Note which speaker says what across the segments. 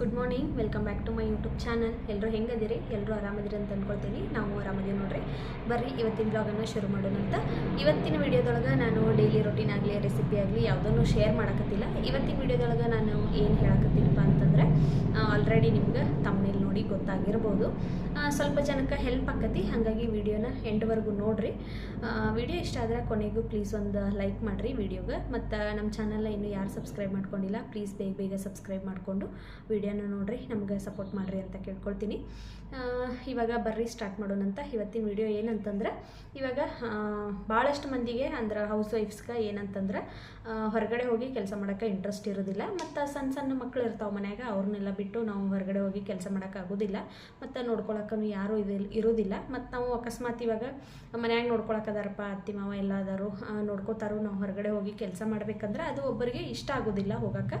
Speaker 1: Good morning welcome back to my YouTube channel ಎಲ್ಲರೂ ಹೆಂಗದಿರಿ? ಎಲ್ಲರೂ ಆರಾಮದಿರಿ ಅಂತ ಅಂದ್ಕೊಳ್ತೀನಿ ನಾವು ಆರಾಮದೀವಿ ನೋಡ್ರಿ. ಬರ್ರಿ, ಇವತ್ತಿನ ಬ್ಲಾಗನ್ನು ಶುರು ಮಾಡೋಣ ಅಂತ. ಇವತ್ತಿನ ವಿಡಿಯೋದೊಳಗೆ ನಾನು ಡೈಲಿ ರೊಟೀನ್ ಆಗಲಿ ರೆಸಿಪಿ ಆಗಲಿ ಯಾವುದನ್ನು ಶೇರ್ ಮಾಡಕತ್ತಿಲ್ಲ. ಇವತ್ತಿನ ವಿಡಿಯೋದೊಳಗೆ ನಾನು ಏನು ಹೇಳಕತ್ತೀನಪ್ಪ ಅಂತಂದರೆ ಆಲ್ರೆಡಿ ನಿಮ್ಗೆ ತಮ್ಮನೇಲಿ ನೋಡಿ ಗೊತ್ತಾಗಿರ್ಬೋದು. ಸ್ವಲ್ಪ ಜನಕ್ಕೆ ಹೆಲ್ಪ್ ಆಕತಿ, ಹಾಗಾಗಿ ವಿಡಿಯೋನ ಎಂಡ್ವರೆಗೂ ನೋಡ್ರಿ. ವಿಡಿಯೋ ಇಷ್ಟ ಆದರೆ ಕೊನೆಗೂ ಪ್ಲೀಸ್ ಒಂದು ಲೈಕ್ ಮಾಡಿರಿ ವಿಡಿಯೋಗೆ ಮತ್ತು ನಮ್ಮ ಚಾನಲ್ನ ಇನ್ನೂ ಯಾರು ಸಬ್ಸ್ಕ್ರೈಬ್ ಮಾಡ್ಕೊಂಡಿಲ್ಲ ಪ್ಲೀಸ್ ಬೇಗ ಬೇಗ ಸಬ್ಸ್ಕ್ರೈಬ್ ಮಾಡಿಕೊಂಡು ವಿಡಿಯೋನ ನೋಡ್ರಿ, ನಮಗೆ ಸಪೋರ್ಟ್ ಮಾಡಿರಿ ಅಂತ ಕೇಳ್ಕೊಳ್ತೀನಿ. ಇವಾಗ ಬರ್ರಿ ಸ್ಟಾರ್ಟ್ ಮಾಡೋಣ ಅಂತ. ಇವತ್ತಿನ ವಿಡಿಯೋ ಏನಂತಂದ್ರೆ, ಇವಾಗ ಭಾಳಷ್ಟು ಮಂದಿಗೆ ಅಂದ್ರೆ ಹೌಸ್ ವೈಫ್ಸ್ಗೆ ಏನಂತಂದ್ರೆ ಹೊರಗಡೆ ಹೋಗಿ ಕೆಲಸ ಮಾಡೋಕ್ಕೆ ಇಂಟ್ರೆಸ್ಟ್ ಇರೋದಿಲ್ಲ. ಮತ್ತು ಸಣ್ಣ ಸಣ್ಣ ಮಕ್ಕಳು ಇರ್ತಾವೆ ಮನ್ಯಾಗ ಅವ್ರನ್ನೆಲ್ಲ ಬಿಟ್ಟು ನಾವು ಹೊರಗಡೆ ಹೋಗಿ ಕೆಲಸ ಮಾಡೋಕ್ಕಾಗೋದಿಲ್ಲ ಮತ್ತು ನೋಡ್ಕೊಳಕ್ಕೂ ಯಾರೂ ಇದಿಲ್ಲ ಇರೋದಿಲ್ಲ. ಮತ್ತು ನಾವು ಅಕಸ್ಮಾತ್ ಇವಾಗ ಮನ್ಯಾಗ ನೋಡ್ಕೊಳಕ್ಕದಾರಪ್ಪ ಅತ್ತಿ ಮಾವ ಎಲ್ಲ ಅದಾರು ನೋಡ್ಕೋತಾರೋ, ನಾವು ಹೊರಗಡೆ ಹೋಗಿ ಕೆಲಸ ಮಾಡಬೇಕಂದ್ರೆ ಅದು ಒಬ್ಬರಿಗೆ ಇಷ್ಟ ಆಗೋದಿಲ್ಲ ಹೋಗಕ್ಕೆ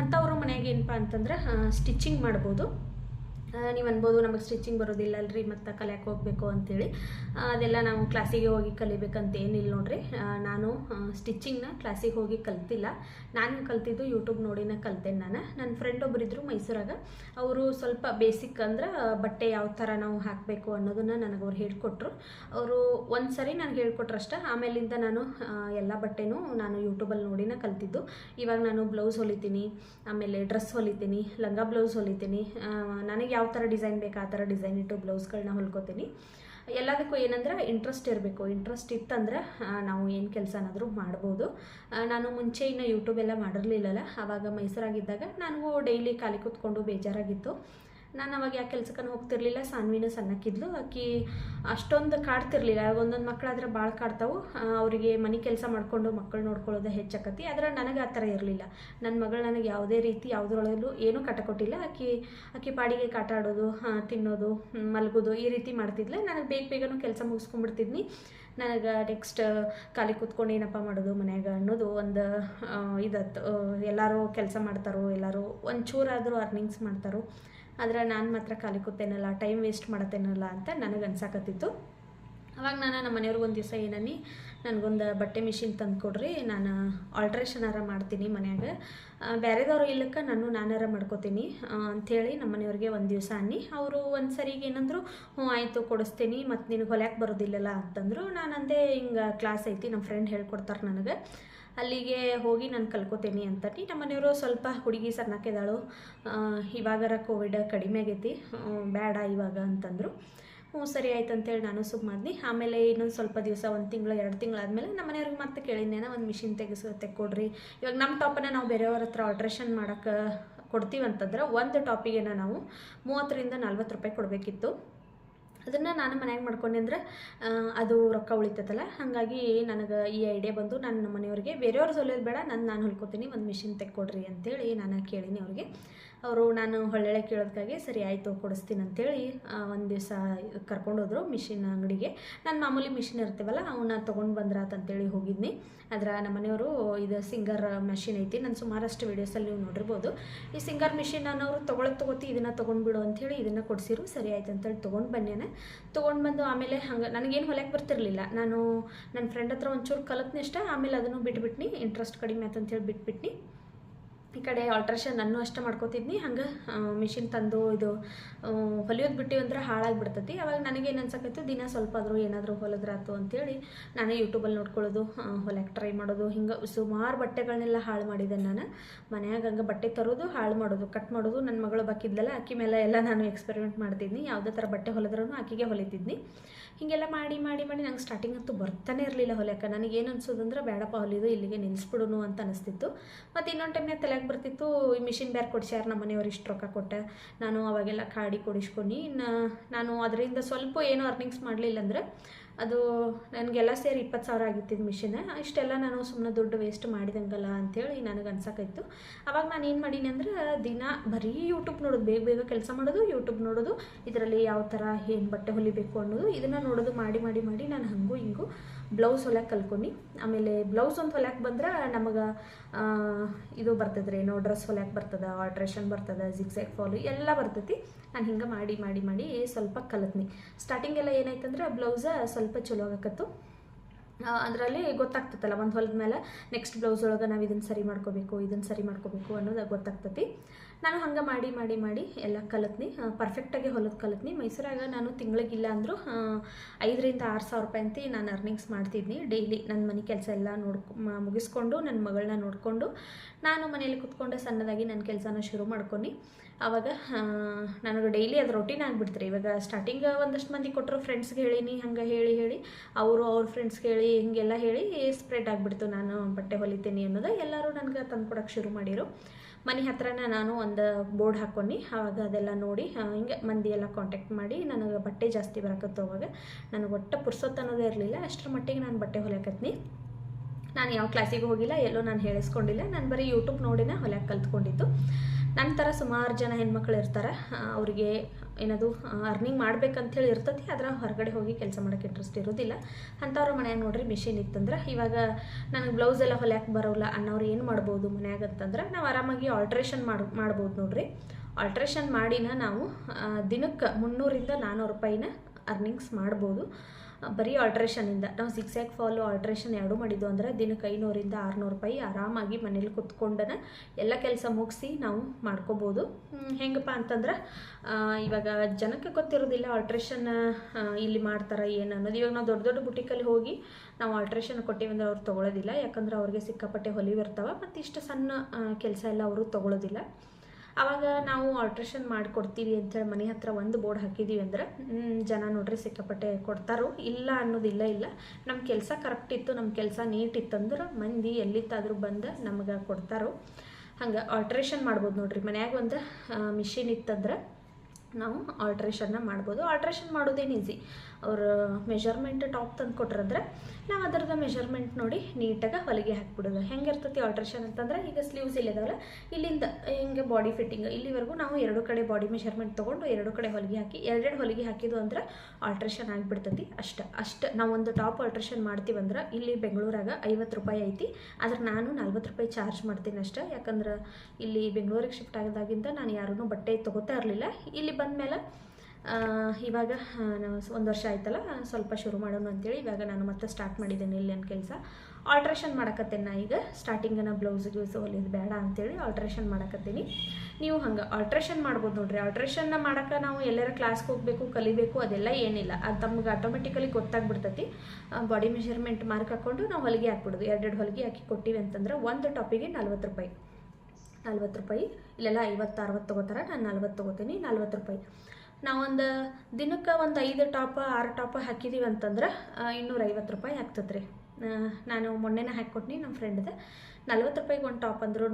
Speaker 1: ಅಂಥವ್ರು ಮನೆಗೆ ಏನಪ್ಪ ಅಂತಂದ್ರೆ ಸ್ಟಿಚಿಂಗ್ ಮಾಡ್ಬೋದು. ನೀವು ಅನ್ಬೋದು ನಮಗೆ ಸ್ಟಿಚಿಂಗ್ ಬರೋದಿಲ್ಲ ಅಲ್ರಿ, ಮತ್ತು ಕಲಿಯಕ್ಕೆ ಹೋಗಬೇಕು ಅಂತೇಳಿ. ಅದೆಲ್ಲ ನಾವು ಕ್ಲಾಸಿಗೆ ಹೋಗಿ ಕಲಿಬೇಕಂತ ಏನಿಲ್ಲ ನೋಡ್ರಿ. ನಾನು ಸ್ಟಿಚಿಂಗ್ನ ಕ್ಲಾಸಿಗೆ ಹೋಗಿ ಕಲ್ತಿಲ್ಲ. ನಾನು ಕಲ್ತಿದ್ದು ಯೂಟ್ಯೂಬ್ ನೋಡಿನ ಕಲ್ತೇನೆ ನಾನು. ನನ್ನ ಫ್ರೆಂಡ್ ಇದ್ದರು ಮೈಸೂರಾಗ. ಅವರು ಸ್ವಲ್ಪ ಬೇಸಿಕ್ ಅಂದ್ರೆ ಬಟ್ಟೆ ಯಾವ ಥರ ನಾವು ಹಾಕಬೇಕು ಅನ್ನೋದನ್ನು ನನಗೆ ಅವ್ರು ಹೇಳ್ಕೊಟ್ರು. ಅವರು ಒಂದು ಸರಿ ನನಗೆ ಹೇಳ್ಕೊಟ್ರಷ್ಟ, ಆಮೇಲಿಂದ ನಾನು ಎಲ್ಲ ಬಟ್ಟೆನೂ ನಾನು ಯೂಟ್ಯೂಬಲ್ಲಿ ನೋಡಿನ ಕಲ್ತಿದ್ದು. ಇವಾಗ ನಾನು ಬ್ಲೌಸ್ ಹೊಲಿತೀನಿ, ಆಮೇಲೆ ಡ್ರೆಸ್ ಹೊಲಿತೀನಿ, ಲಂಗ ಬ್ಲೌಸ್ ಹೊಲಿತೀನಿ. ನನಗೆ ಯಾವ ಥರ ಡಿಸೈನ್ ಬೇಕು ಆ ಥರ ಡಿಸೈನ್ ಇಟ್ಟು ಬ್ಲೌಸ್ಗಳನ್ನ ಹೊಲ್ಕೋತೀನಿ. ಎಲ್ಲದಕ್ಕೂ ಏನಂದ್ರೆ ಇಂಟ್ರೆಸ್ಟ್ ಇರಬೇಕು. ಇಂಟ್ರೆಸ್ಟ್ ಇತ್ತಂದ್ರೆ ನಾವು ಏನು ಕೆಲಸನಾದರೂ ಮಾಡ್ಬೋದು. ನಾನು ಮುಂಚೆ ಇನ್ನು ಯೂಟ್ಯೂಬ್ ಎಲ್ಲ ಮಾಡಿರಲಿಲ್ಲಲ್ಲ ಆವಾಗ ಮೈಸೂರಾಗಿದ್ದಾಗ ನನಗೂ ಡೈಲಿ ಖಾಲಿ ಕೂತ್ಕೊಂಡು ಬೇಜಾರಾಗಿತ್ತು. ನಾನು ಅವಾಗ ಯಾಕೆ ಕೆಲ್ಸಕ್ಕೂ ಹೋಗ್ತಿರ್ಲಿಲ್ಲ, ಸಾನ್ವಿನೂ ಸಣ್ಣಕ್ಕಿದ್ಲು. ಆಕಿ ಅಷ್ಟೊಂದು ಕಾಡ್ತಿರ್ಲಿಲ್ಲ. ಒಂದೊಂದು ಮಕ್ಕಳಾದ್ರೆ ಭಾಳ ಕಾಡ್ತಾವು. ಅವರಿಗೆ ಮನೆ ಕೆಲಸ ಮಾಡಿಕೊಂಡು ಮಕ್ಕಳು ನೋಡ್ಕೊಳ್ಳೋದು ಹೆಚ್ಚಾಕತಿ. ಆದ್ರೆ ನನಗೆ ಆ ಥರ ಇರಲಿಲ್ಲ. ನನ್ನ ಮಗಳು ನನಗೆ ಯಾವುದೇ ರೀತಿ ಯಾವುದ್ರೊಳಗೂ ಏನೂ ಕಾಟ ಕೊಟ್ಟಿಲ್ಲ. ಆಕಿ ಆಕಿ ಪಾಡಿಗೆ ಕಾಟ ಆಡೋದು ತಿನ್ನೋದು, ಮಲಗೋದು ಈ ರೀತಿ ಮಾಡ್ತಿದ್ಲೆ. ನನಗೆ ಬೇಗ ಬೇಗನೂ ಕೆಲಸ ಮುಗಿಸ್ಕೊಂಡ್ಬಿಡ್ತಿದ್ನಿ. ನನಗೆ ನೆಕ್ಸ್ಟ್ ಖಾಲಿ ಕೂತ್ಕೊಂಡು ಏನಪ್ಪ ಮಾಡೋದು ಮನ್ಯಾಗ ಅನ್ನೋದು ಒಂದು ಇದತ್ತು. ಎಲ್ಲರೂ ಕೆಲಸ ಮಾಡ್ತಾರೋ, ಎಲ್ಲರೂ ಒಂಚೂರಾದರೂ ಅರ್ನಿಂಗ್ಸ್ ಮಾಡ್ತಾರೋ, ಆದರೆ ನಾನು ಮಾತ್ರ ಖಾಲಿ ಕೂತೇನಲ್ಲ ಟೈಮ್ ವೇಸ್ಟ್ ಮಾಡತ್ತೇನಲ್ಲ ಅಂತ ನನಗೆ ಅನ್ಸಾಕತ್ತಿತ್ತು. ಅವಾಗ ನಾನು ನಮ್ಮ ಮನೆಯವ್ರಿಗೆ ಒಂದು ದಿವಸ ಏನನ್ನಿ ನನಗೊಂದು ಬಟ್ಟೆ ಮಿಷಿನ್ ತಂದು ಕೊಡ್ರಿ, ನಾನು ಆಲ್ಟ್ರೇಷನಾರ ಮಾಡ್ತೀನಿ ಮನ್ಯಾಗ. ಬೇರೆದವ್ರು ಇಲ್ಲಕ್ಕೆ ನಾನು ನಾನಾರ ಮಾಡ್ಕೋತೀನಿ ಅಂಥೇಳಿ ನಮ್ಮ ಮನೆಯವ್ರಿಗೆ ಒಂದು ದಿವಸ ಅನ್ನಿ. ಅವರು ಒಂದು ಸರಿಗೆ ಏನಂದ್ರು, ಹ್ಞೂ, ಆಯಿತು, ಕೊಡಿಸ್ತೀನಿ, ಮತ್ತು ನಿನಗೆ ಹೊಲ್ಯಾಕೆ ಬರೋದಿಲ್ಲಲ್ಲ ಅಂತಂದರು. ನಾನು ಅಂದೆ ಹಿಂಗೆ ಕ್ಲಾಸ್ ಐತಿ ನಮ್ಮ ಫ್ರೆಂಡ್ ಹೇಳ್ಕೊಡ್ತಾರೆ ನನಗೆ. ಅಲ್ಲಿಗೆ ಹೋಗಿ ನಾನು ಕಲ್ಕೋತೀನಿ ಅಂತ ನಮ್ಮ ಮನೆಯವರು ಸ್ವಲ್ಪ ಹುಡುಗಿ ಸಣ್ಣಕ್ಕಿದಾಳು. ಇವಾಗರ ಕೋವಿಡ್ ಕಡಿಮೆ ಆಗೈತಿ. ಬೇಡ ಇವಾಗ ಅಂತಂದರು. ಹ್ಞೂ, ಸರಿ ಆಯ್ತು ಅಂತೇಳಿ ನಾನು ಸುಮ್ಮನೆ ಆಮೇಲೆ ಇನ್ನೊಂದು ಸ್ವಲ್ಪ ದಿವಸ, ಒಂದು ತಿಂಗಳು, ಎರಡು ತಿಂಗಳಾದಮೇಲೆ ನಮ್ಮ ಮನೆಯವ್ರಿಗೆ ಮತ್ತೆ ಕೇಳಿದ್ನೇನ ಒಂದು ಮಿಷಿನ್ ತೆಗೆಸು ತೆಕ್ಕೊಡ್ರಿ ಇವಾಗ ನಮ್ಮ ಟಾಪನ್ನ ನಾವು ಬೇರೆಯವ್ರ ಹತ್ರ ಆಲ್ಟ್ರೇಷನ್ ಮಾಡೋಕ್ಕೆ ಕೊಡ್ತೀವಿ ಅಂತಂದ್ರೆ ಒಂದು ಟಾಪಿಗೆನ ನಾವು ಮೂವತ್ತರಿಂದ ನಲ್ವತ್ತು ರೂಪಾಯಿ ಕೊಡಬೇಕಿತ್ತು. ಅದನ್ನು ನಾನು ಮನ್ಯಾಗ ಮಾಡ್ಕೊಂಡೆ ಅಂದ್ರೆ ಅದು ರೊಕ್ಕ ಉಳಿತೈತಲ್ಲ, ಹಾಗಾಗಿ ನನಗೆ ಈ ಐಡಿಯಾ ಬಂದು ನಾನು ನಮ್ಮ ಮನೆಯವ್ರಿಗೆ, ಬೇರೆಯವ್ರ ಸೊಲಿಯೋದು ಬೇಡ, ನಾನು ನಾನು ಹೊಲ್ಕೊತೀನಿ, ಒಂದು ಮಿಷಿನ್ ತೆಕ್ಕೊಡ್ರಿ ಅಂತೇಳಿ ನಾನು ಕೇಳೀನಿ ಅವ್ರಿಗೆ. ಅವರು ನಾನು ಹೊಳ್ಳೆಳೆ ಕೇಳೋದಕ್ಕಾಗಿ ಸರಿ ಆಯಿತು ಕೊಡಿಸ್ತೀನಿ ಅಂತೇಳಿ ಒಂದು ದಿವಸ ಕರ್ಕೊಂಡೋದ್ರು ಮಿಷಿನ್ ಅಂಗಡಿಗೆ. ನಾನು ಮಾಮೂಲಿ ಮಿಷಿನ್ ಇರ್ತೀವಲ್ಲ ಅವನ್ನ ತೊಗೊಂಡು ಬಂದ್ರಾತಂತೇಳಿ ಹೋಗಿದ್ನಿ. ಅದರ ನಮ್ಮ ಮನೆಯವರು ಇದು ಸಿಂಗರ್ ಮೆಷಿನ್ ಐತಿ, ನಾನು ಸುಮಾರಷ್ಟು ವೀಡಿಯೋಸಲ್ಲಿ ನೀವು ನೋಡಿರ್ಬೋದು. ಈ ಸಿಂಗರ್ ಮಿಷಿನ್ ಅನ್ನೋರು ತೊಗೊಳಕ್ಕೆ ತೊಗೋತಿ, ಇದನ್ನು ತೊಗೊಂಡ್ಬಿಡು ಅಂಥೇಳಿ ಇದನ್ನು ಕೊಡಿಸಿರು. ಸರಿ ಆಯ್ತು ಅಂತೇಳಿ ತೊಗೊಂಡು ಬನ್ನೇನೆ ತೊಗೊಂಡು ಬಂದು ಆಮೇಲೆ ಹಂಗೆ, ನನಗೇನು ಹೊಲಕ್ಕೆ ಬರ್ತಿರಲಿಲ್ಲ. ನಾನು ನನ್ನ ಫ್ರೆಂಡ್ ಹತ್ರ ಒಂಚೂರು ಕಲತ್ನಿಷ್ಟ ಆಮೇಲೆ ಅದನ್ನು ಬಿಟ್ಬಿಟ್ನಿ ಇಂಟ್ರೆಸ್ಟ್ ಕಡಿಮೆ ಆಯ್ತು ಅಂತೇಳಿ ಬಿಟ್ಬಿಟ್ನಿ. ಈ ಕಡೆ ಆಲ್ಟ್ರೇಷನ್ ನಾನು ಅಷ್ಟೇ ಮಾಡ್ಕೋತಿದ್ನಿ. ಹಂಗೆ ಮಿಷಿನ್ ತಂದು ಇದು ಹೊಲಿಯೋದು ಬಿಟ್ಟಿವಿ ಅಂದ್ರೆ ಹಾಳಾಗಿಬಿಡ್ತೈತಿ. ಅವಾಗ ನನಗೇನು ಅನ್ಸಕೈತಿ, ದಿನ ಸ್ವಲ್ಪ ಆದರೂ ಏನಾದರೂ ಹೊಲದ್ರಾತು ಅಂತೇಳಿ ನಾನು ಯೂಟ್ಯೂಬಲ್ಲಿ ನೋಡ್ಕೊಳ್ಳೋದು ಹೊಲಕ್ಕೆ ಟ್ರೈ ಮಾಡೋದು, ಹಿಂಗೆ ಸುಮಾರು ಬಟ್ಟೆಗಳನ್ನೆಲ್ಲ ಹಾಳು ಮಾಡಿದೆ ನಾನು. ಮನ್ಯಾಗ ಹಂಗೆ ಬಟ್ಟೆ ತರೋದು, ಹಾಳು ಮಾಡೋದು ಕಟ್ ಮಾಡೋದು ನನ್ನ ಮಗಳು ಬಾಕಿದ್ಲಲ್ಲ ಅಕ್ಕಿ ಮೇಲೆ ಎಲ್ಲ ನಾನು ಎಕ್ಸ್ಪೆರಿಮೆಂಟ್ ಮಾಡ್ತಿದ್ನಿ. ಯಾವುದೇ ಥರ ಬಟ್ಟೆ ಹೊಲಿದ್ರೂ ಆಕಿಗೆ ಹೊಲಿತಿದ್ನಿ. ಹೀಗೆಲ್ಲ ಮಾಡಿ ಮಾಡಿ ಮಾಡಿ ನಂಗೆ ಸ್ಟಾರ್ಟಿಂಗ್ ಅಂತೂ ಬರ್ತಾನೆ ಇರಲಿಲ್ಲ ನನಗೆ ಏನು ಅನ್ಸೋದಂದ್ರೆ ಬೇಡಪ್ಪ ಹೊಲಿದು ಇಲ್ಲಿಗೆ ನಿಲ್ಲಿಸ್ಬಿಡೋನು ಅಂತ ಅನಿಸ್ತಿತ್ತು. ಮತ್ತು ಇನ್ನೊಂದು ಟೈಮ್ನಾಗ ತಲೆಗೆ ಬರ್ತಿತ್ತು, ಈ ಮಿಷಿನ್ ಬೇರೆ ಕೊಡ್ಸ್ಯಾರ ನಮ್ಮ ಮನೆಯವ್ರು ಇಷ್ಟು ರೊಕ್ಕ ಕೊಟ್ಟೆ. ನಾನು ಅವಾಗೆಲ್ಲ ಕಾಡಿ ಕೊಡಿಸ್ಕೊಂಡು ನಾನು ಅದರಿಂದ ಸ್ವಲ್ಪ ಏನೂ ಅರ್ನಿಂಗ್ಸ್ ಮಾಡಲಿಲ್ಲ ಅಂದರೆ ಅದು ನನಗೆಲ್ಲ ಸೇರಿ ಇಪ್ಪತ್ತು ಸಾವಿರ ಆಗಿತ್ತಿದ್ದು ಮಿಷಿನ್ ಇಷ್ಟೆಲ್ಲ ನಾನು ಸುಮ್ಮನೆ ದುಡ್ಡು ವೇಸ್ಟ್ ಮಾಡಿದಂಗಲ್ಲ ಅಂಥೇಳಿ ನನಗೆ ಅನ್ಸಕ್ಕಾಯಿತು. ಅವಾಗ ನಾನು ಏನು ಮಾಡೀನಿ ಅಂದ್ರೆ ದಿನ ಬರೀ ಯೂಟ್ಯೂಬ್ ನೋಡೋದು, ಬೇಗ ಬೇಗ ಕೆಲಸ ಮಾಡೋದು ಯೂಟ್ಯೂಬ್ ನೋಡೋದು, ಇದರಲ್ಲಿ ಯಾವ ಥರ ಏನು ಬಟ್ಟೆ ಹೊಲಿಬೇಕು ಅನ್ನೋದು, ಇದನ್ನು ನೋಡೋದು, ಮಾಡಿ ಮಾಡಿ ಮಾಡಿ ನಾನು ಹಂಗೂ ಹಿಂಗೂ ಬ್ಲೌಸ್ ಹೊಲಕ್ಕೆ ಕಲ್ಕೊಂಡು. ಆಮೇಲೆ ಬ್ಲೌಸ್ ಒಂದು ಹೊಲಕ್ಕೆ ಬಂದ್ರೆ ನಮಗೆ ಇದು ಬರ್ತದ್ರಿ, ಏನೋ ಡ್ರೆಸ್ ಹೊಲಕ್ಕೆ ಬರ್ತದೆ ಆಲ್ಟ್ರೇಷನ್ ಬರ್ತದೆ ಜಿಗ್ಸಾಗ್ ಫಾಲು ಎಲ್ಲ ಬರ್ತೈತಿ. ನಾನು ಹಿಂಗೆ ಮಾಡಿ ಮಾಡಿ ಮಾಡಿ ಸ್ವಲ್ಪ ಕಲತ್ನಿ. ಸ್ಟಾರ್ಟಿಂಗ್ ಎಲ್ಲ ಏನಾಯ್ತಂದ್ರೆ ಬ್ಲೌಸ ಸ್ವಲ್ಪ ಚಲೋ ಆಗಕತ್ತು. ಅದರಲ್ಲಿ ಗೊತ್ತಾಗ್ತೈತಲ್ಲ ಒಂದು ಹೊಲದ ಮೇಲೆ ನೆಕ್ಸ್ಟ್ ಬ್ಲೌಸ್ ಒಳಗೆ ನಾವು ಇದನ್ನು ಸರಿ ಮಾಡ್ಕೋಬೇಕು ಇದನ್ನು ಸರಿ ಮಾಡ್ಕೋಬೇಕು ಅನ್ನೋದು ಗೊತ್ತಾಗ್ತೈತಿ. ನಾನು ಹಂಗೆ ಮಾಡಿ ಮಾಡಿ ಮಾಡಿ ಎಲ್ಲ ಕಲತ್ನಿ ಪರ್ಫೆಕ್ಟಾಗಿ ಹೊಲದ ಕಲತ್ನಿ. ಮೈಸೂರಾಗ ನಾನು ತಿಂಗಳಿಗಿಲ್ಲ ಅಂದರೂ ಐದರಿಂದ ಆರು ಸಾವಿರ ರೂಪಾಯಿ ಅಂತ ನಾನು ಅರ್ನಿಂಗ್ಸ್ ಮಾಡ್ತಿದ್ನಿ ಡೈಲಿ ನನ್ನ ಮನೆ ಕೆಲಸ ಎಲ್ಲ ನೋಡ್ಕೊ ಮುಗಿಸ್ಕೊಂಡು ನನ್ನ ಮಗಳನ್ನ ನೋಡಿಕೊಂಡು ನಾನು ಮನೇಲಿ ಕುತ್ಕೊಂಡು ಸಣ್ಣದಾಗಿ ನನ್ನ ಕೆಲಸನ ಶುರು ಮಾಡ್ಕೊಂಡು ಆವಾಗ ನನಗೆ ಡೈಲಿ ಅದು ರೊಟೀನ್ ಆಗಿಬಿಡ್ತಾರೆ. ಇವಾಗ ಸ್ಟಾರ್ಟಿಂಗ್ ಒಂದಷ್ಟು ಮಂದಿ ಕೊಟ್ಟರು ಫ್ರೆಂಡ್ಸ್ಗೆ ಹೇಳೀನಿ, ಹಂಗೆ ಹೇಳಿ ಹೇಳಿ. ಅವರು ಅವ್ರ ಫ್ರೆಂಡ್ಸ್ಗೆ ಹೇಳಿ, ಹಿಂಗೆಲ್ಲ ಹೇಳಿ ಸ್ಪ್ರೆಡ್ ಆಗಿಬಿಡ್ತು. ನಾನು ಬಟ್ಟೆ ಹೊಲಿತೀನಿ ಅನ್ನೋದು ಎಲ್ಲರೂ ನನಗೆ ತಂದ್ಕೊಡಕ್ಕೆ ಶುರು ಮಾಡಿರು. ಮನೆ ಹತ್ರನೇ ನಾನು ಒಂದು ಬೋರ್ಡ್ ಹಾಕ್ಕೊಂಡು, ಆವಾಗ ಅದೆಲ್ಲ ನೋಡಿ ಹಿಂಗೆ ಮಂದಿ ಎಲ್ಲ ಕಾಂಟ್ಯಾಕ್ಟ್ ಮಾಡಿ ನನಗೆ ಬಟ್ಟೆ ಜಾಸ್ತಿ ಬರಕತ್ತು ಅವಾಗ. ನನಗೆ ಒಟ್ಟು ಪುರ್ಸೊತ್ತು ಅನ್ನೋದೇ ಇರಲಿಲ್ಲ, ಅಷ್ಟರ ಮಟ್ಟಿಗೆ ನಾನು ಬಟ್ಟೆ ಹೊಲಿಯಾಕತ್ತಿನಿ ನಾನು ಯಾವ ಕ್ಲಾಸಿಗೆ ಹೋಗಿಲ್ಲ, ಎಲ್ಲೋ ನಾನು ಹೇಳಿಸ್ಕೊಂಡಿಲ್ಲ, ನಾನು ಬರೀ ಯೂಟ್ಯೂಬ್ ನೋಡಿನ ಹೊಲ್ಯಾಕೆ ಕಲ್ತ್ಕೊಂಡಿದ್ದು. ನನ್ನ ಥರ ಸುಮಾರು ಜನ ಹೆಣ್ಮಕ್ಳು ಇರ್ತಾರೆ. ಅವರಿಗೆ ಏನದು ಅರ್ನಿಂಗ್ ಮಾಡ್ಬೇಕಂತೇಳಿ ಇರ್ತೈತಿ. ಆದ್ರೆ ಹೊರಗಡೆ ಹೋಗಿ ಕೆಲಸ ಮಾಡೋಕ್ಕೆ ಇಂಟ್ರೆಸ್ಟ್ ಇರೋದಿಲ್ಲ. ಅಂಥವ್ರ ಮನ್ಯಾಗ ನೋಡ್ರಿ ಮಿಷಿನ್ ಇತ್ತಂದ್ರೆ ಇವಾಗ ನನಗೆ ಬ್ಲೌಸ್ ಎಲ್ಲ ಹೊಲ್ಯಾಕೆ ಬರೋಲ್ಲ ಅನ್ನೋರು ಏನು ಮಾಡ್ಬೋದು ಮನ್ಯಾಗ ಅಂತಂದ್ರೆ ನಾವು ಆರಾಮಾಗಿ ಆಲ್ಟ್ರೇಷನ್ ಮಾಡಿ, ಮಾಡ್ಬೋದು ನೋಡ್ರಿ. ಆಲ್ಟ್ರೇಷನ್ ಮಾಡಿನ ನಾವು ದಿನಕ್ಕೆ ಮುನ್ನೂರಿಂದ ನಾನ್ನೂರು ರೂಪಾಯಿನ ಅರ್ನಿಂಗ್ಸ್ ಮಾಡ್ಬೋದು. ಬರೀ ಆಲ್ಟ್ರೇಷನಿಂದ ನಾವು ಸಿಕ್ಸ್ ಆ್ಯಕ್ ಫಾಲು ಆಲ್ಟ್ರೇಷನ್ ಎರಡು ಮಾಡಿದ್ದು ಅಂದ್ರೆ ದಿನಕ್ಕೆ ಐನೂರಿಂದ ಆರುನೂರು ರೂಪಾಯಿ ಆರಾಮಾಗಿ ಮನೇಲಿ ಕುತ್ಕೊಂಡನ ಎಲ್ಲ ಕೆಲಸ ಮುಗಿಸಿ ನಾವು ಮಾಡ್ಕೋಬೋದು. ಹೆಂಗಪ್ಪ ಅಂತಂದ್ರೆ ಇವಾಗ ಜನಕ್ಕೆ ಗೊತ್ತಿರೋದಿಲ್ಲ ಆಲ್ಟ್ರೇಷನ್ ಇಲ್ಲಿ ಮಾಡ್ತಾರೆ ಏನು ಅನ್ನೋದು. ಇವಾಗ ನಾವು ದೊಡ್ಡ ದೊಡ್ಡ ಬುಟಿಕಲ್ಲಿ ಹೋಗಿ ನಾವು ಆಲ್ಟ್ರೇಷನ್ ಕೊಟ್ಟಿವಂದ್ರೆ ಅವ್ರು ತೊಗೊಳೋದಿಲ್ಲ. ಯಾಕಂದ್ರೆ ಅವ್ರಿಗೆ ಸಿಕ್ಕಾಪಟ್ಟೆ ಹೊಲಿವಿರ್ತಾವೆ ಮತ್ತು ಇಷ್ಟು ಸಣ್ಣ ಕೆಲಸ ಎಲ್ಲ ಅವರು ತೊಗೊಳೋದಿಲ್ಲ. ಆವಾಗ ನಾವು ಆಲ್ಟ್ರೇಷನ್ ಮಾಡಿಕೊಡ್ತೀವಿ ಅಂತೇಳಿ ಮನೆ ಹತ್ರ ಒಂದು ಬೋರ್ಡ್ ಹಾಕಿದ್ದೀವಿ ಅಂದ್ರೆ ಜನ ನೋಡ್ರಿ ಸಿಕ್ಕಾಪಟ್ಟೆ ಕೊಡ್ತಾರೋ ಇಲ್ಲ ಅನ್ನೋದಿಲ್ಲ ಇಲ್ಲ. ನಮ್ಮ ಕೆಲಸ ಕರೆಕ್ಟ್ ಇತ್ತು ನಮ್ಮ ಕೆಲಸ ನೀಟ್ ಇತ್ತಂದ್ರೆ ಮಂದಿ ಎಲ್ಲಿತ್ತಾದರೂ ಬಂದು ನಮಗೆ ಕೊಡ್ತಾರೋ. ಹಂಗೆ ಆಲ್ಟ್ರೇಷನ್ ಮಾಡ್ಬೋದು ನೋಡ್ರಿ. ಮನ್ಯಾಗ ಒಂದು ಮಿಷಿನ್ ಇತ್ತಂದ್ರೆ ನಾವು ಆಲ್ಟ್ರೇಷನ್ನ ಮಾಡ್ಬೋದು. ಆಲ್ಟ್ರೇಷನ್ ಮಾಡೋದೇನು ಈಸಿ ಅವರು ಮೆಷರ್ಮೆಂಟ್ ಟಾಪ್ ತಂದು ಕೊಟ್ರಂದ್ರೆ ನಾವು ಅದರದ ಮೆಷರ್ಮೆಂಟ್ ನೋಡಿ ನೀಟಾಗಿ ಹೊಲಿಗೆ ಹಾಕ್ಬಿಡೋದು. ಹೆಂಗಿರ್ತೈತಿ ಆಲ್ಟ್ರೇಷನ್ ಅಂತಂದ್ರೆ ಈಗ ಸ್ಲೀವ್ಸ್ ಇಲ್ಲಿದಾವಲ್ಲ ಇಲ್ಲಿಂದ ಹಿಂಗೆ ಬಾಡಿ ಫಿಟ್ಟಿಂಗ್ ಇಲ್ಲಿವರೆಗೂ ನಾವು ಎರಡು ಕಡೆ ಬಾಡಿ ಮೆಷರ್ಮೆಂಟ್ ತೊಗೊಂಡು ಎರಡು ಕಡೆ ಹೊಲಿಗೆ ಹಾಕಿ, ಎರಡೆರಡು ಹೊಲಿಗೆ ಹಾಕಿದ್ದು ಅಂದ್ರೆ ಆಲ್ಟ್ರೇಷನ್ ಆಗಿಬಿಡ್ತೈತಿ ಅಷ್ಟು. ಅಷ್ಟು ಒಂದು ಟಾಪ್ ಆಲ್ಟ್ರೇಷನ್ ಮಾಡ್ತೀವಂದ್ರೆ ಇಲ್ಲಿ ಬೆಂಗಳೂರಾಗ ಐವತ್ತು ರೂಪಾಯಿ ಐತಿ, ಆದ್ರೆ ನಾನು ನಲ್ವತ್ತು ರೂಪಾಯಿ ಚಾರ್ಜ್ ಮಾಡ್ತೀನಿ ಅಷ್ಟೇ. ಯಾಕಂದ್ರೆ ಇಲ್ಲಿ ಬೆಂಗಳೂರಿಗೆ ಶಿಫ್ಟ್ ಆಗೋದಾಗಿಂದ ನಾನು ಯಾರೂ ಬಟ್ಟೆ ತೊಗೋತಾ ಇರಲಿಲ್ಲ. ಇಲ್ಲಿ ಬಂದಮೇಲೆ ಇವಾಗ ಒಂದು ವರ್ಷ ಆಯ್ತಲ್ಲ, ಸ್ವಲ್ಪ ಶುರು ಮಾಡೋಣ ಅಂತೇಳಿ ಇವಾಗ ನಾನು ಮತ್ತೆ ಸ್ಟಾರ್ಟ್ ಮಾಡಿದ್ದೇನೆ ಇಲ್ಲಿ ಕೆಲಸ. ಆಲ್ಟ್ರೇಷನ್ ಮಾಡಕತ್ತೇನೆ ನಾ ಈಗ. ಸ್ಟಾರ್ಟಿಂಗ್ ನಾ ಬ್ಲೌಸ್ ಗ್ಯೂಸ್ ಹೊಲಿದು ಬೇಡ ಅಂತೇಳಿ ಆಲ್ಟ್ರೇಷನ್ ಮಾಡಕತ್ತೀನಿ. ನೀವು ಹಂಗೆ ಆಲ್ಟ್ರೇಷನ್ ಮಾಡ್ಬೋದು ನೋಡ್ರಿ. ಆಲ್ಟ್ರೇಷನ್ನ ಮಾಡೋಕೆ ನಾವು ಎಲ್ಲರ ಕ್ಲಾಸ್ಗೆ ಹೋಗಬೇಕು, ಕಲಿಬೇಕು, ಅದೆಲ್ಲ ಏನಿಲ್ಲ. ಅದು ತಮ್ಗೆ ಆಟೋಮೆಟಿಕಲಿ ಗೊತ್ತಾಗ್ಬಿಡ್ತೈತಿ. ಬಾಡಿ ಮೆಷರ್ಮೆಂಟ್ ಮಾರ್ಕ್ ಹಾಕ್ಕೊಂಡು ನಾವು ಹೊಲಿಗೆ ಹಾಕ್ಬಿಡೋದು. ಎರಡೆರಡು ಹೊಲಿಗೆ ಹಾಕಿ ಕೊಟ್ಟಿವಿ ಅಂತಂದ್ರೆ ಒಂದು ಟಾಪಿಗೆ ನಲ್ವತ್ತು ರೂಪಾಯಿ. ನಲ್ವತ್ತು ರೂಪಾಯಿ. ಇಲ್ಲೆಲ್ಲ ಐವತ್ತು, ಅರವತ್ತು ತೊಗೋತಾರೆ. ನಾನು ನಲ್ವತ್ತು ತೊಗೋತೀನಿ, ನಲ್ವತ್ತು ರೂಪಾಯಿ. ನಾವೊಂದು ದಿನಕ್ಕೆ ಒಂದು ಐದು ಟಾಪ, ಆರು ಟಾಪ ಹಾಕಿದ್ದೀವಿ ಅಂತಂದ್ರೆ ಇನ್ನೂರೈವತ್ತು ರೂಪಾಯಿ ಆಗ್ತದೆ ರೀ ನಾನು ಮೊನ್ನೆನೇ ಕೊಟ್ಟಿನಿ ನಮ್ಮ ಫ್ರೆಂಡ್ದೆ ನಲ್ವತ್ತು ರೂಪಾಯಿಗೆ ಒಂದು ಟಾಪ್ ಅಂದ್ರೂ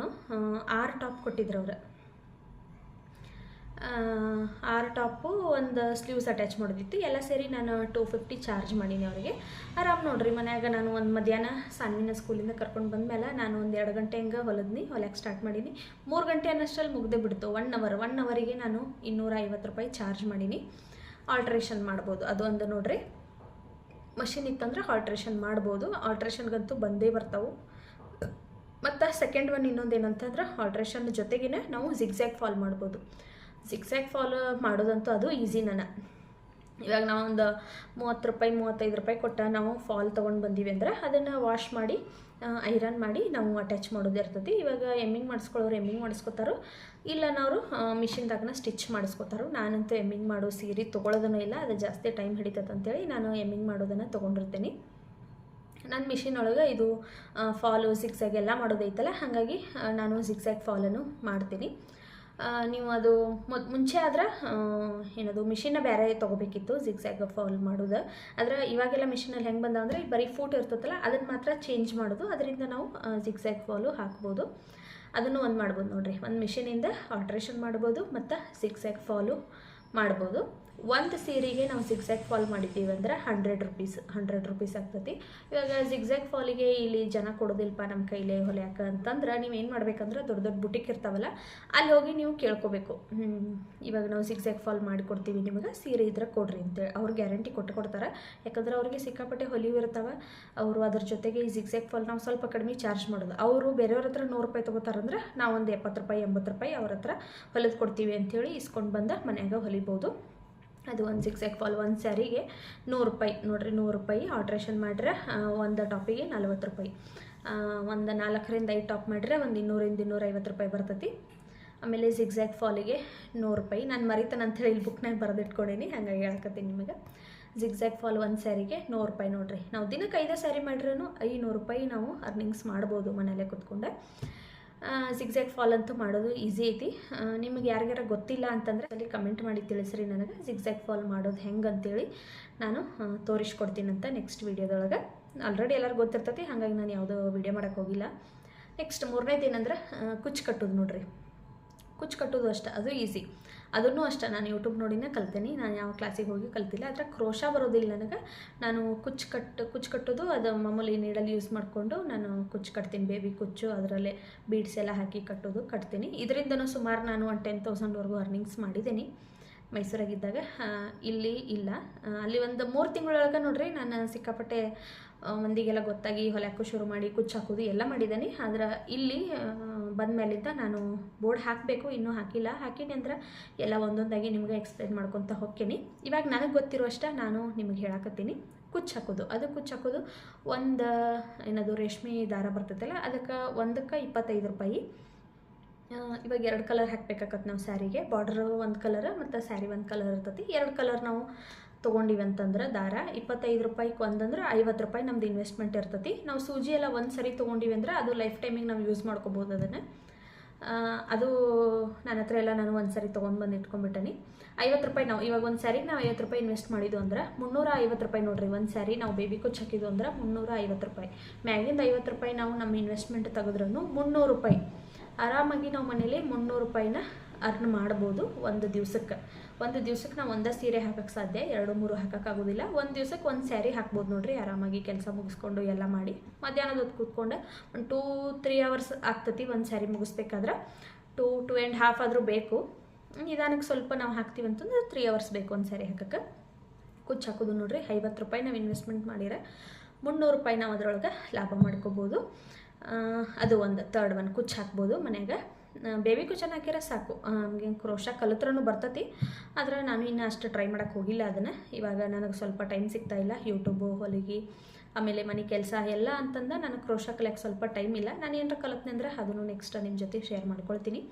Speaker 1: ಆರು ಟಾಪ್ ಕೊಟ್ಟಿದ್ರು ಅವ್ರು. ಆರು ಟಾಪು ಒಂದು ಸ್ಲೀವ್ಸ್ ಅಟ್ಯಾಚ್ ಮಾಡೋದಿತ್ತು. ಎಲ್ಲ ಸೇರಿ ನಾನು ಟೂ ಫಿಫ್ಟಿ ಚಾರ್ಜ್ ಮಾಡೀನಿ ಅವರಿಗೆ. ಆರಾಮ್ ನೋಡ್ರಿ, ಮನ್ಯಾಗ ನಾನು ಒಂದು ಮಧ್ಯಾಹ್ನ ಸಾನ್ವಿನ ಸ್ಕೂಲಿಂದ ಕರ್ಕೊಂಡು ಬಂದಮೇಲೆ ನಾನು ಒಂದು ಎರಡು ಗಂಟೆ ಹಂಗೆ ಹೊಲದ್ನಿ ಹೊಲಕ್ಕೆ ಸ್ಟಾರ್ಟ್ ಮಾಡೀನಿ. ಮೂರು ಗಂಟೆ ಅನ್ನಷ್ಟರಲ್ಲಿ ಮುಗ್ದೇ ಬಿಡ್ತು. ಒನ್ ಅವರ್ ಒನ್ ಅವರಿಗೆ ನಾನು ಇನ್ನೂರ ಐವತ್ತು ರೂಪಾಯಿ ಚಾರ್ಜ್ ಮಾಡೀನಿ. ಆಲ್ಟ್ರೇಷನ್ ಮಾಡ್ಬೋದು. ಅದು ಒಂದು ನೋಡ್ರಿ. ಮಷಿನ್ ಇತ್ತಂದ್ರೆ ಆಲ್ಟ್ರೇಷನ್ ಮಾಡ್ಬೋದು. ಆಲ್ಟ್ರೇಷನ್ಗಂತೂ ಬಂದೇ ಬರ್ತಾವೆ. ಮತ್ತು ಸೆಕೆಂಡ್ ಒನ್ ಇನ್ನೊಂದು ಏನಂತಂದ್ರೆ ಆಲ್ಟ್ರೇಷನ್ ಜೊತೆಗೇ ನಾವು ಜಿಗ್ಜ್ಯಾಗ್ ಫಾಲ್ ಮಾಡ್ಬೋದು. ಜಿಗ್ಜ್ಯಾಗ್ ಫಾಲೋ ಮಾಡೋದಂತೂ ಅದು ಈಸಿ ನನ್ನ ಇವಾಗ ನಾವೊಂದು ಮೂವತ್ತು ರೂಪಾಯಿ, ಮೂವತ್ತೈದು ರೂಪಾಯಿ ಕೊಟ್ಟ ನಾವು ಫಾಲ್ ತೊಗೊಂಡು ಬಂದೀವಿ ಅಂದ್ರೆ ಅದನ್ನು ವಾಶ್ ಮಾಡಿ ಐರನ್ ಮಾಡಿ ನಾವು ಅಟ್ಯಾಚ್ ಮಾಡೋದು ಇರ್ತೈತಿ. ಇವಾಗ ಎಮ್ಮಿಂಗ್ ಮಾಡಿಸ್ಕೊಳ್ಳೋರು ಎಮ್ಮಿಂಗ್ ಮಾಡಿಸ್ಕೊತಾರೋ, ಇಲ್ಲ ನಾವು ಮಿಷಿನ್ದಾಗನ ಸ್ಟಿಚ್ ಮಾಡಿಸ್ಕೊತಾರೋ, ನಾನಂತೂ ಎಮ್ಮಿಂಗ್ ಮಾಡೋ ಸೀರೆ ತೊಗೊಳೋದನ್ನು ಇಲ್ಲ, ಅದು ಜಾಸ್ತಿ ಟೈಮ್ ಹಿಡಿತೈತೆ ಅಂತೇಳಿ ನಾನು ಎಮ್ಮಿಂಗ್ ಮಾಡೋದನ್ನು ತೊಗೊಂಡಿರ್ತೀನಿ. ನನ್ನ ಮಿಷಿನ್ ಒಳಗೆ ಇದು ಫಾಲು ಸಿಕ್ಸಾಗ್ ಎಲ್ಲ ಮಾಡೋದೈತಲ್ಲ, ಹಾಗಾಗಿ ನಾನು ಸಿಕ್ಸಾಗ್ ಫಾಲನ್ನು ಮಾಡ್ತೀನಿ. ನೀವು ಅದು ಮುಂಚೆ ಆದ್ರೆ ಏನದು ಮಿಷಿನ್ನ ಬೇರೆ ತೊಗೋಬೇಕಿತ್ತು ಜಿಗ್ಸಾಗ್ ಫಾಲ್ ಮಾಡೋದು. ಆದರೆ ಇವಾಗೆಲ್ಲ ಮಿಷಿನಲ್ಲಿ ಹೆಂಗೆ ಬಂದ ಅಂದರೆ ಬರೀ ಫೂಟ್ ಇರ್ತದಲ್ಲ ಅದನ್ನು ಮಾತ್ರ ಚೇಂಜ್ ಮಾಡೋದು. ಅದರಿಂದ ನಾವು ಜಿಗ್ಸಾಗ್ ಫಾಲು ಹಾಕ್ಬೋದು. ಅದನ್ನು ಒಂದು ಮಾಡ್ಬೋದು ನೋಡಿರಿ. ಒಂದು ಮಿಷಿನಿಂದ ಆಲ್ಟ್ರೇಷನ್ ಮಾಡ್ಬೋದು, ಮತ್ತು ಸಿಕ್ಸಾಗ್ ಫಾಲು ಮಾಡ್ಬೋದು. ಒಂದು ಸೀರೆಗೆ ನಾವು ಜಿಗ್ಜ್ಯಾಗ್ ಫಾಲ್ ಮಾಡಿದ್ದೀವಿ ಅಂದ್ರೆ ಹಂಡ್ರೆಡ್ ರುಪೀಸ್ ಹಂಡ್ರೆಡ್ ರುಪೀಸ್ ಆಗ್ತೈತಿ. ಇವಾಗ ಜಿಗ್ಜ್ಯಾಗ್ ಫಾಲಿಗೆ ಇಲ್ಲಿ ಜನ ಕೊಡೋದಿಲ್ಲಪ್ಪ ನಮ್ಮ ಕೈಲೇ ಹೊಲಿಯಾಕ ಅಂತಂದ್ರೆ ನೀವು ಏನು ಮಾಡ್ಬೇಕಂದ್ರೆ ದೊಡ್ಡ ದೊಡ್ಡ ಬುಟಿಕ್ ಇರ್ತಾವಲ್ಲ, ಅಲ್ಲಿ ಹೋಗಿ ನೀವು ಕೇಳ್ಕೊಬೇಕು. ಇವಾಗ ನಾವು ಜಿಗ್ಜ್ಯಾಗ್ ಫಾಲ್ ಮಾಡಿಕೊಡ್ತೀವಿ ನಿಮಗೆ, ಸೀರೆ ಇದ್ರೆ ಕೊಡ್ರಿ ಅಂತೇಳಿ. ಅವ್ರು ಗ್ಯಾರಂಟಿ ಕೊಟ್ಟು ಕೊಡ್ತಾರೆ. ಯಾಕಂದ್ರೆ ಅವ್ರಿಗೆ ಸಿಕ್ಕಾಪಟ್ಟೆ ಹೊಲಿವು ಇರ್ತಾವೆ. ಅವರು ಅದ್ರ ಜೊತೆಗೆ ಈ ಜಿಗ್ಜ್ಯಾಗ್ ಫಾಲ್ ನಾವು ಸ್ವಲ್ಪ ಕಡಿಮೆ ಚಾರ್ಜ್ ಮಾಡೋದು. ಅವರು ಬೇರೆಯವ್ರ ಹತ್ರ ನೂರು ರೂಪಾಯಿ ತೊಗೋತಾರಂದ್ರೆ ನಾವು ಒಂದು ಎಪ್ಪತ್ತು ರೂಪಾಯಿ, ಎಂಬತ್ತು ರೂಪಾಯಿ ಅವ್ರ ಹತ್ರ ಹೊಲಿದು ಕೊಡ್ತೀವಿ ಅಂಥೇಳಿ ಇಸ್ಕೊಂಡು ಬಂದು ಮನೆಯಾಗ ಹೊಲಿಬೋದು. ಅದು ಒಂದು ಸಿಕ್ಸ್ ಎಕ್ ಫಾಲ್ ಒಂದು ಸ್ಯಾರಿಗೆ ನೂರು ರೂಪಾಯಿ. ನೋಡಿರಿ, ನೂರು ರೂಪಾಯಿ ಆಲ್ಟ್ರೇಷನ್ ಮಾಡಿದ್ರೆ ಒಂದು ಟಾಪಿಗೆ ನಲ್ವತ್ತು ರೂಪಾಯಿ. ಒಂದು ನಾಲ್ಕರಿಂದ ಐದು ಟಾಪ್ ಮಾಡಿದ್ರೆ ಒಂದು ಇನ್ನೂರಿಂದ ಇನ್ನೂರೈವತ್ತು ರೂಪಾಯಿ ಬರ್ತೈತಿ. ಆಮೇಲೆ ಜಿಗ್ಜ್ಯಾಗ್ ಫಾಲಿಗೆ ನೂರು ರೂಪಾಯಿ. ನಾನು ಮರಿತಾನೆ ಅಂತೇಳಿ ಇಲ್ಲಿ ಬುಕ್ನಾಗ ಬರೆದಿಟ್ಕೊಂಡೀನಿ, ಹಂಗಾಗಿ ಹೇಳಕತ್ತೀನಿ ನಿಮಗೆ. ಜಿಗ್ಜ್ಯಾಗ್ ಫಾಲ್ ಒಂದು ಸ್ಯಾರಿಗೆ ನೂರು ರೂಪಾಯಿ ನೋಡಿರಿ. ನಾವು ದಿನಕ್ಕೆ ಐದೇ ಸ್ಯಾರಿ ಮಾಡಿದ್ರೂ ಐನೂರು ರೂಪಾಯಿ ನಾವು ಅರ್ನಿಂಗ್ಸ್ ಮಾಡ್ಬೋದು ಮನೇಲೆ ಕೂತ್ಕೊಂಡೆ. ಜಿಗ್ಜ್ಯಾಗ್ ಫಾಲ್ ಅಂತೂ ಮಾಡೋದು ಈಸಿ ಐತಿ. ನಿಮಗೆ ಯಾರಿಗಾರ ಗೊತ್ತಿಲ್ಲ ಅಂತಂದರೆ ಅಲ್ಲಿ ಕಮೆಂಟ್ ಮಾಡಿ ತಿಳಿಸ್ರಿ ನನಗೆ. ಝಿಗ್ಝಾಗ್ ಫಾಲ್ ಮಾಡೋದು ಹೆಂಗೆ ಅಂತೇಳಿ ನಾನು ತೋರಿಸ್ಕೊಡ್ತೀನಂತ ನೆಕ್ಸ್ಟ್ ವೀಡಿಯೋದೊಳಗೆ ಆಲ್ರೆಡಿ ಎಲ್ಲರೂ ಗೊತ್ತಿರ್ತೈತಿ, ಹಾಗಾಗಿ ನಾನು ಯಾವುದೋ ವೀಡಿಯೋ ಮಾಡೋಕೆ ಹೋಗಿಲ್ಲ. ನೆಕ್ಸ್ಟ್ ಮೂರನೇದು ಏನಂದ್ರೆ ಕುಚ್ಚು ಕಟ್ಟೋದು ನೋಡ್ರಿ. ಕುಚ್ಚು ಕಟ್ಟೋದು ಅಷ್ಟೇ, ಅದು ಈಸಿ ಅದನ್ನು ಅಷ್ಟೇ, ನಾನು ಯೂಟ್ಯೂಬ್ ನೋಡಿನೇ ಕಲ್ತೀನಿ. ನಾನು ಯಾವ ಕ್ಲಾಸಿಗೆ ಹೋಗಿ ಕಲ್ತಿಲ್ಲ. ಆದರೆ ಕ್ರೋಶ ಬರೋದಿಲ್ಲ ನನಗೆ. ನಾನು ಕುಚ್ಚು ಕಟ್ಟು ಕುಚ್ಚು ಕಟ್ಟೋದು, ಅದು ಮಾಮೂಲಿ ನೀಡಲ್ಲಿ ಯೂಸ್ ಮಾಡಿಕೊಂಡು ನಾನು ಕುಚ್ಚು ಕಟ್ತೀನಿ. ಬೇಬಿ ಕುಚ್ಚು, ಅದರಲ್ಲೇ ಬೀಡ್ಸ್ ಎಲ್ಲ ಹಾಕಿ ಕಟ್ಟೋದು ಕಟ್ತೀನಿ. ಇದರಿಂದನೂ ಸುಮಾರು ನಾನು ಒನ್ ಟೆನ್ ತೌಸಂಡ್ವರೆಗೂ ಅರ್ನಿಂಗ್ಸ್ ಮಾಡಿದ್ದೀನಿ ಮೈಸೂರಾಗಿದ್ದಾಗ. ಇಲ್ಲಿ ಇಲ್ಲ. ಅಲ್ಲಿ ಒಂದು ಮೂರು ತಿಂಗಳೊಳಗೆ ನೋಡ್ರಿ, ನಾನು ಸಿಕ್ಕಾಪಟ್ಟೆ ಮಂದಿಗೆಲ್ಲ ಗೊತ್ತಾಗಿ ಹೊಲಕ್ಕೂ ಶುರು ಮಾಡಿ ಕುಚ್ಚು ಹಾಕೋದು ಎಲ್ಲ ಮಾಡಿದ್ದೀನಿ. ಆದ್ರೆ ಇಲ್ಲಿ ಬಂದ ಮೇಲಿಂದ ನಾನು ಬೋರ್ಡ್ ಹಾಕಬೇಕು, ಇನ್ನೂ ಹಾಕಿಲ್ಲ. ಹಾಕಿನಿ ಅಂದ್ರೆ ಎಲ್ಲ ಒಂದೊಂದಾಗಿ ನಿಮಗೆ ಎಕ್ಸ್ಪ್ಲೇನ್ ಮಾಡ್ಕೊತ ಹೋಗ್ತೀನಿ. ಇವಾಗ ನನಗೆ ಗೊತ್ತಿರುವಷ್ಟ ನಾನು ನಿಮಗೆ ಹೇಳಕತ್ತೀನಿ. ಕುಚ್ಚು ಹಾಕೋದು. ಅದು ಕುಚ್ಚು ಹಾಕೋದು ಒಂದು, ಏನದು ರೇಷ್ಮೆ ದಾರ ಬರ್ತೈತಲ್ಲ, ಅದಕ್ಕೆ ಒಂದಕ್ಕೆ ಇಪ್ಪತ್ತೈದು ರೂಪಾಯಿ. ಇವಾಗ ಎರಡು ಕಲರ್ ಹಾಕ್ಬೇಕಾಗತ್ತೆ ನಾವು ಸ್ಯಾರಿಗೆ. ಬಾರ್ಡ್ರ್ ಒಂದು ಕಲರ್ ಮತ್ತು ಸ್ಯಾರಿ ಒಂದು ಕಲರ್ ಇರ್ತೈತಿ. ಎರಡು ಕಲರ್ ನಾವು ತೊಗೊಂಡಿವಿ ಅಂತಂದ್ರೆ ದಾರ ಇಪ್ಪತ್ತೈದು ರೂಪಾಯಿಗೆ ಒಂದಂದ್ರೆ ಐವತ್ತು ರೂಪಾಯಿ ನಮ್ದು ಇನ್ವೆಸ್ಟ್ಮೆಂಟ್ ಇರ್ತೈತಿ. ನಾವು ಸೂಜಿ ಎಲ್ಲ ಒಂದು ಸರಿ ತೊಗೊಂಡಿವಿ ಅಂದ್ರೆ ಅದು ಲೈಫ್ ಟೈಮಿಗೆ ನಾವು ಯೂಸ್ ಮಾಡ್ಕೋಬೋದು ಅದನ್ನು. ಅದು ನನ್ನ ಹತ್ರ ಎಲ್ಲ ನಾನು ಒಂದು ಸರಿ ತೊಗೊಂಡು ಬಂದು ಇಟ್ಕೊಂಡ್ಬಿಟ್ಟನಿ. ಐವತ್ತು ರೂಪಾಯಿ ನಾವು ಇವಾಗ ಒಂದು ಸ್ಯಾರಿಗೆ ನಾವು ಐವತ್ತು ರೂಪಾಯಿ ಇನ್ವೆಸ್ಟ್ ಮಾಡಿದ್ದು ಅಂದ್ರೆ ಮುನ್ನೂರ ಐವತ್ತು ರೂಪಾಯಿ ನೋಡ್ರಿ ಒಂದು ಸ್ಯಾರಿ ನಾವು ಬೇಬಿ ಕುಚ್ ಹಾಕಿದ್ದು ಅಂದ್ರೆ ಮುನ್ನೂರ ಐವತ್ತು ರೂಪಾಯಿ. ಮ್ಯಾಗಿಂದ ಐವತ್ತು ರೂಪಾಯಿ ನಾವು ನಮ್ಮ ಇನ್ವೆಸ್ಟ್ಮೆಂಟ್ ತೆಗೆದ್ರೂ ಮುನ್ನೂರು ರೂಪಾಯಿ. ಆರಾಮಾಗಿ ನಾವು ಮನೇಲಿ ಮುನ್ನೂರು ರೂಪಾಯಿನ ಅರ್ನ್ ಮಾಡ್ಬೋದು ಒಂದು ದಿವ್ಸಕ್ಕೆ. ಒಂದು ದಿವ್ಸಕ್ಕೆ ನಾವು ಒಂದೇ ಸೀರೆ ಹಾಕಕ್ಕೆ ಸಾಧ್ಯ, ಎರಡು, ಮೂರು ಹಾಕೋಕ್ಕಾಗೋದಿಲ್ಲ ಒಂದು ದಿವ್ಸಕ್ಕೆ ಒಂದು ಸ್ಯಾರಿ ಹಾಕ್ಬೋದು ನೋಡ್ರಿ, ಆರಾಮಾಗಿ ಕೆಲಸ ಮುಗಿಸ್ಕೊಂಡು ಎಲ್ಲ ಮಾಡಿ. ಮಧ್ಯಾಹ್ನದ ಹೊತ್ತು ಕೂತ್ಕೊಂಡು, ಒಂದು ಟೂ ತ್ರೀ ಅವರ್ಸ್ ಆಗ್ತತಿ ಒಂದು ಸ್ಯಾರಿ ಮುಗಿಸ್ಬೇಕಾದ್ರೆ. ಟೂ ಟೂ ಆ್ಯಂಡ್ ಹಾಫ್ ಆದರೂ ಬೇಕು. ನಿಧಾನಕ್ಕೆ ಸ್ವಲ್ಪ ನಾವು ಹಾಕ್ತೀವಿ ಅಂತಂದ್ರೆ ತ್ರೀ ಅವರ್ಸ್ ಬೇಕು ಒಂದು ಸ್ಯಾರಿ ಹಾಕಕ್ಕೆ. ಕುಚ್ಚು ಹಾಕೋದು ನೋಡ್ರಿ, ಐವತ್ತು ರೂಪಾಯಿ ನಾವು ಇನ್ವೆಸ್ಟ್ಮೆಂಟ್ ಮಾಡಿದ್ರೆ ಮುನ್ನೂರು ರೂಪಾಯಿ ನಾವು ಅದರೊಳಗೆ ಲಾಭ ಮಾಡ್ಕೋಬೋದು. ಅದು ಒಂದು ತರ್ಡ್ ಒನ್ ಕುಚ್ಚು ಹಾಕ್ಬೋದು ಮನ್ಯಾಗ ಬೇಬಿ ಕುಚನ್ ಹಾಕಿದ್ರೆ ಸಾಕು. ನಮಗೆ ಕ್ರೋಶ ಕಲಿತ್ರನೂ ಬರ್ತತಿ. ಆದರೆ ನಾನು ಇನ್ನೂ ಅಷ್ಟು ಟ್ರೈ ಮಾಡೋಕ್ಕೆ ಹೋಗಿಲ್ಲ ಅದನ್ನು. ಇವಾಗ ನನಗೆ ಸ್ವಲ್ಪ ಟೈಮ್ ಸಿಗ್ತಾ ಇಲ್ಲ. ಯೂಟ್ಯೂಬು ಹೊಲಿಗೆ, ಆಮೇಲೆ ಮನೆ ಕೆಲಸ ಎಲ್ಲ ಅಂತಂದ ನನಗೆ ಕ್ರೋಶ ಕಲಿಯೋಕ್ಕೆ ಸ್ವಲ್ಪ ಟೈಮ್ ಇಲ್ಲ. ನಾನು ಏನಾರ ಕಲಿತ್ನೆ ಅಂದರೆ ಅದನ್ನು ನೆಕ್ಸ್ಟ್ ನಿಮ್ಮ ಜೊತೆ ಶೇರ್ ಮಾಡ್ಕೊಳ್ತೀನಿ.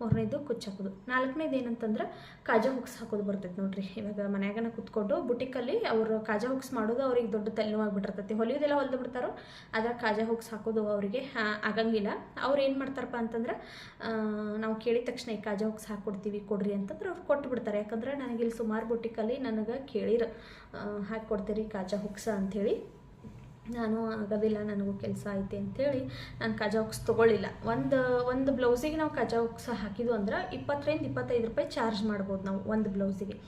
Speaker 1: ಮೂರನೇದು ಕುಚ್ಚು ಹಾಕೋದು ನಾಲ್ಕನೇದು ಏನಂತಂದ್ರೆ ಕಾಜಾ ಹುಕ್ಸ್ ಹಾಕೋದು ಬರ್ತೈತೆ ನೋಡ್ರಿ. ಇವಾಗ ಮನ್ಯಾಗನ ಕುತ್ಕೊಂಡು ಬುಟಿಕಲ್ಲಿ ಅವರು ಕಾಜಾ ಹುಕ್ಸ್ ಮಾಡೋದು ಅವ್ರಿಗೆ ದೊಡ್ಡ ತಲೆನೋವಾಗಿಬಿಟ್ಟಿರ್ತೈತಿ ಹೊಲಿಯೋದೆಲ್ಲ ಹೊಲ್ದು ಬಿಡ್ತಾರೋ ಆದರೆ ಕಾಜಾ ಹುಕ್ಸ್ ಹಾಕೋದು ಅವರಿಗೆ ಆಗಂಗಿಲ್ಲ. ಅವ್ರು ಏನು ಮಾಡ್ತಾರಪ್ಪ ಅಂತಂದ್ರೆ ನಾವು ಕೇಳಿದ ತಕ್ಷಣ ಈ ಕಾಜಾ ಹುಕ್ಸ್ ಹಾಕ್ಕೊಡ್ತೀವಿ ಕೊಡ್ರಿ ಅಂತಂದ್ರೆ ಅವ್ರು ಕೊಟ್ಟು ಬಿಡ್ತಾರೆ. ಯಾಕಂದ್ರೆ ನನಗೆ ಇಲ್ಲಿ ಸುಮಾರು ಬುಟಿಕಲ್ಲಿ ನನಗೆ ಕೇಳಿರ ಹಾಕ್ಕೊಡ್ತೀರಿ ಕಾಜಾ ಹುಕ್ಸ ಅಂಥೇಳಿ ನಾನು ಆಗೋದಿಲ್ಲ ನನಗೂ ಕೆಲಸ ಐತೆ ಅಂಥೇಳಿ ನಾನು ಕಜಾ ಹುಕ್ಸ್ ತೊಗೊಳ್ಳಿಲ್ಲ ಒಂದು ಒಂದು ಬ್ಲೌಸಿಗೆ ನಾವು ಕಜಾ ಹುಕ್ಸ್ ಹಾಕಿದ್ವು ಅಂದ್ರೆ ಇಪ್ಪತ್ತರಿಂದ ಇಪ್ಪತ್ತೈದು ರೂಪಾಯಿ ಚಾರ್ಜ್ ಮಾಡ್ಬೋದು ನಾವು ಒಂದು ಬ್ಲೌಸಿಗೆ.